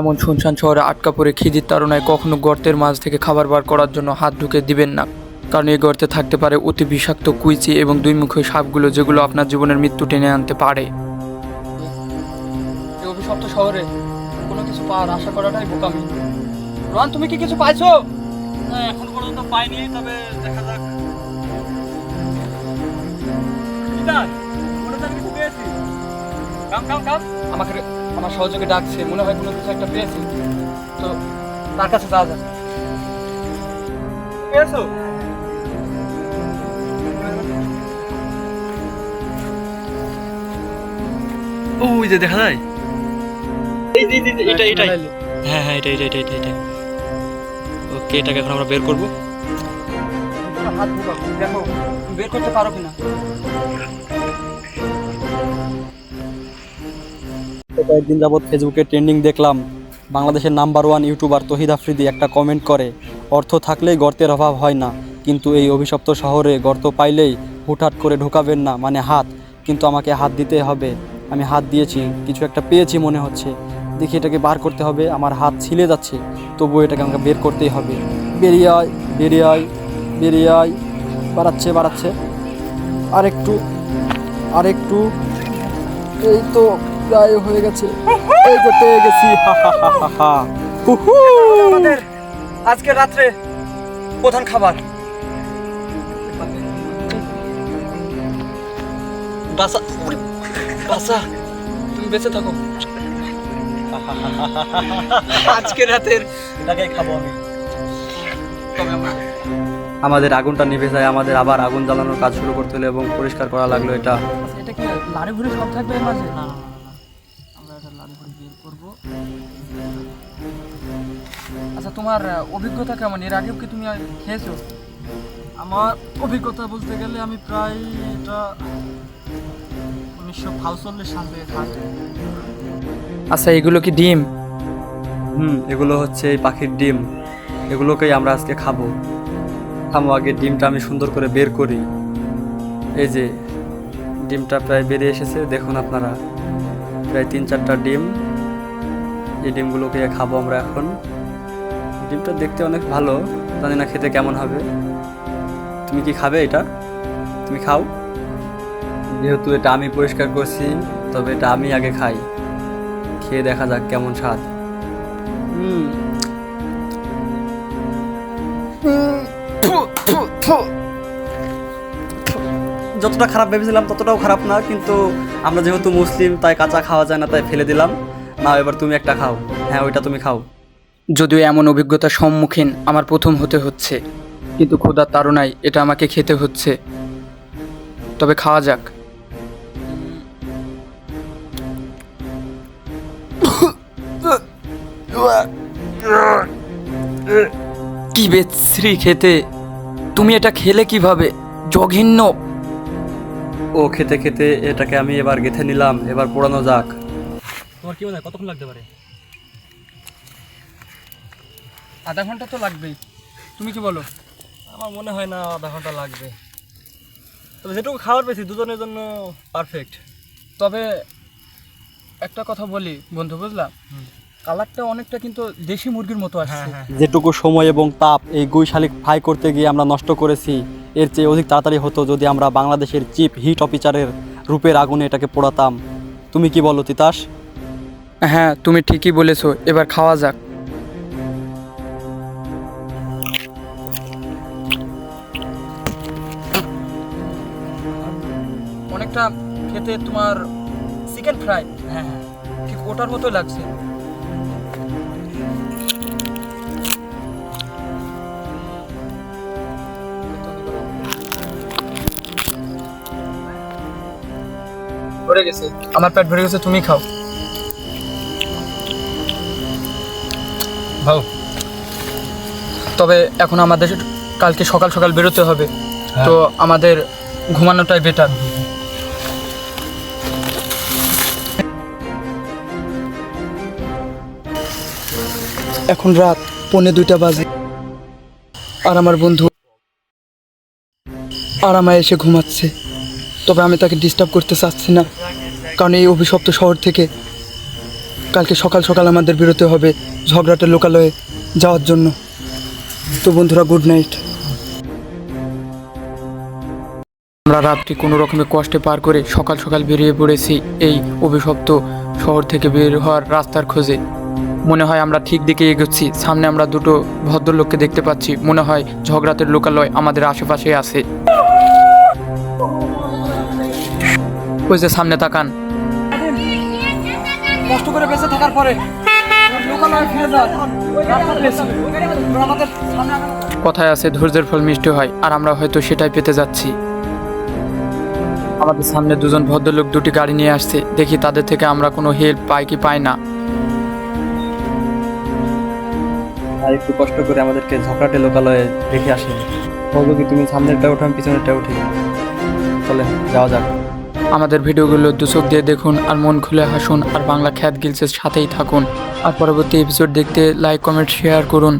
এমন শুনশান শহরে আটকা পড়ে খিদির তাড়নায় কখনো গর্তের মাঝ থেকে খাবার বার করার জন্য হাত ঢুকে দিবেন না। কারণ এই গর্তে থাকতে পারে অতি বিষাক্ত কুইচি এবং দুইমুখী সাপগুলো যেগুলো আপনার জীবনের মৃত্যু টেনে আনতে পারে। অভিশপ্ত শহরে কোনো কিছু পাওয়ার আশা করাটাই বোকামি। রোহান তুমি কি কিছু পাইছো? না এখন পর্যন্ত পাইনি তবে দেখা যাক। কাম কাম কাম আমাকে আমার সহযোগে ডাকছে মনে হয় কোনো কিছু একটা পেয়েছি। তো তার কাছে যাওয়া যাক। পেয়েছ ওই যে দেখা যায়? এই যে এই যে, এটা এটাই। হ্যাঁ হ্যাঁ এটা এটা এটা এটা এটা। ওকে এটাকে এখন আমরা বের করব। হাত দেখো বের করতে পারো কিনা? কয়েকদিন যাবৎ ফেসবুকে ট্রেন্ডিং দেখলাম। বাংলাদেশের number one YouTuber Tohid Afridi একটা কমেন্ট করে, অর্থ থাকলেই গর্তের অভাব হয় না, কিন্তু এই অভিশপ্ত শহরে গর্ত পাইলেই হুটহাট করে ঢোকাবেন না মানে হাত, কিন্তু আমাকে হাত দিতে হবে। আমি হাত দিয়েছি, কিছু একটা পেয়েছি মনে হচ্ছে। দেখি এটাকে বার করতে হবে, আমার হাত ছিলে যাচ্ছে, তবুও এটাকে আমাকে বের করতেই হবে। বেরিয়ে আয় বেরিয়ে আয় বেরিয়ে আয়, বাড়াচ্ছে বাড়াচ্ছে। আর একটু আর এই তো প্রায় হয়ে গেছে। এই তো পেয়ে গেছি। আমাদের আজকে রাত্রে প্রধান খাবার। বাসা বাসা তুমি বেঁচে থাকো। আজকে রাতের খাব আমি। আমাদের আগুনটা নিভে যায় আমাদের আবার আগুন জ্বালানোর কাজ শুরু করতে হলো এবং পরিষ্কার করা লাগল এটা। এটা কি লাড়ি ভুড়ি সব থাকবে মাঝে? না। আচ্ছা তোমার অভিজ্ঞতা কেমন? এর আগেও কি তুমি খেয়েছো? আমার অভিজ্ঞতা বলতে গেলে আমি প্রায় এটা উনিশশো সাল থেকে খাই। আচ্ছা এগুলো কি ডিম? হুম এগুলো হচ্ছে এই পাখির ডিম। এগুলোকেই আমরা আজকে খাব। খামো আগে ডিমটা আমি সুন্দর করে বের করি। এই যে ডিমটা প্রায় বেরিয়ে এসেছে দেখুন আপনারা। প্রায় তিন চারটা ডিম। এই ডিমগুলোকে খাব আমরা এখন। ডিমটা দেখতে অনেক ভালো, জানি না খেতে কেমন হবে। তুমি কি খাবে এটা? তুমি খাও। যেহেতু এটা আমি পরিষ্কার করছি, তবে এটা আমি আগে খাই। খেয়ে দেখা যাক কেমন স্বাদ। যতটা খারাপ ভেবেছিলাম ততটাও খারাপ না, কিন্তু আমরা যেহেতু মুসলিম, তাই কাঁচা খাওয়া যায় না, তাই ফেলে দিলাম। না এবার তুমি একটা খাও। হ্যাঁ ওইটা তুমি খাও। যদিও এমন অভিজ্ঞতার সম্মুখীন আমার প্রথম হতে হচ্ছে কিন্তু ক্ষুধার তাড়নায় এটা আমাকে খেতে হচ্ছে। তবে খাওয়া যাক। কি বেশ্রী খেতে। তুমি এটা খেলে কীভাবে? জঘিন্য। ও খেতে খেতে এটাকে আমি এবার গেথে নিলাম এবার পোড়ানো যাক। তোমার কি মনে হয় কতক্ষণ লাগতে পারে? আধা ঘণ্টা তো লাগবেই। তুমি কি বলো? আমার মনে হয় না আধা ঘণ্টা লাগবে। তবে যেটুকু খাবার পেয়েছি দুজনের জন্য পারফেক্ট তবে একটা কথা বলি বন্ধু বুঝলাম কালারটা অনেকটা কিন্তু দেশি মুরগির মতো হ্যাঁ আসছে। হ্যাঁ। যেটুকু সময় এবং তাপ এই গুই শালিক ফ্রাই করতে গিয়ে আমরা নষ্ট করেছি এর চেয়ে অধিক তাড়াতাড়ি হতো যদি আমরা বাংলাদেশের চিফ হিট অফিসারের রূপের আগুনে এটাকে পোড়াতাম। তুমি কি বলো তিতাস? হ্যাঁ তুমি ঠিকই বলেছ। এবার খাওয়া যাক। অনেকটা খেতে তোমার চিকেন ফ্রাই হ্যাঁ হ্যাঁ ঠিক ওটার মতো লাগছে। ভরে গেছে। আমার পেট ভরে গেছে, তুমি খাও। ভাও তবে এখন আমাদের কালকে সকাল সকাল বেরোতে হবে। তো আমাদের ঘুমানোটাই বেটার এখন রাত পৌনে দুইটা বাজে। আর আমার বন্ধু আরামায় এসে ঘুমাচ্ছে। তবে আমি তাকে ডিস্টার্ব করতে চাচ্ছি না। কারণ এই অভিশপ্ত শহর থেকে কালকে সকাল সকাল আমাদের বেরোতে হবে ঝগড়াটে লোকালয়ে যাওয়ার জন্য। তো বন্ধুরা গুড নাইট আমরা রাত্রি কোনো রকমে কষ্টে পার করে সকাল সকাল বেরিয়ে পড়েছি এই অভিশপ্ত শহর থেকে বের হওয়ার রাস্তার খোঁজে। মনে হয় আমরা ঠিক দিকে এগোচ্ছি, সামনে আমরা দুটো ভদ্রলোককে দেখতে পাচ্ছি। মনে হয় ঝগড়াতের লোকালয় আমাদের আশেপাশে আছে। ওই যে সামনে তাকান। কষ্ট করে বেঁচে থাকার পরে লোকালয়ে ফিরে যান আমাদের কথায় আছে ধৈর্যের ফল মিষ্টি হয় আর আমরা হয়তো সেটাই পেতে যাচ্ছি। আমাদের সামনে দুজন ভদ্রলোক দুটি গাড়ি নিয়ে আসছে। দেখি তাদের থেকে আমরা কোনো হেল্প পাই কি পাই না। আর একটু কষ্ট করে আমাদেরকে ঝগড়াটে লোকালয়ে রেখে আসেন। বলব কি তুমি সামনেরটা উঠো আমি পিছনেরটা উঠি। চলে যাওয়া যাক। আমাদের ভিডিওগুলো দুচোখ দিয়ে দেখুন, আর মন খুলে হাসুন, আর বাংলা খ্যাত গিলসের সাথেই থাকুন। আর পরবর্তী এপিসোড দেখতে লাইক কমেন্ট শেয়ার করুন।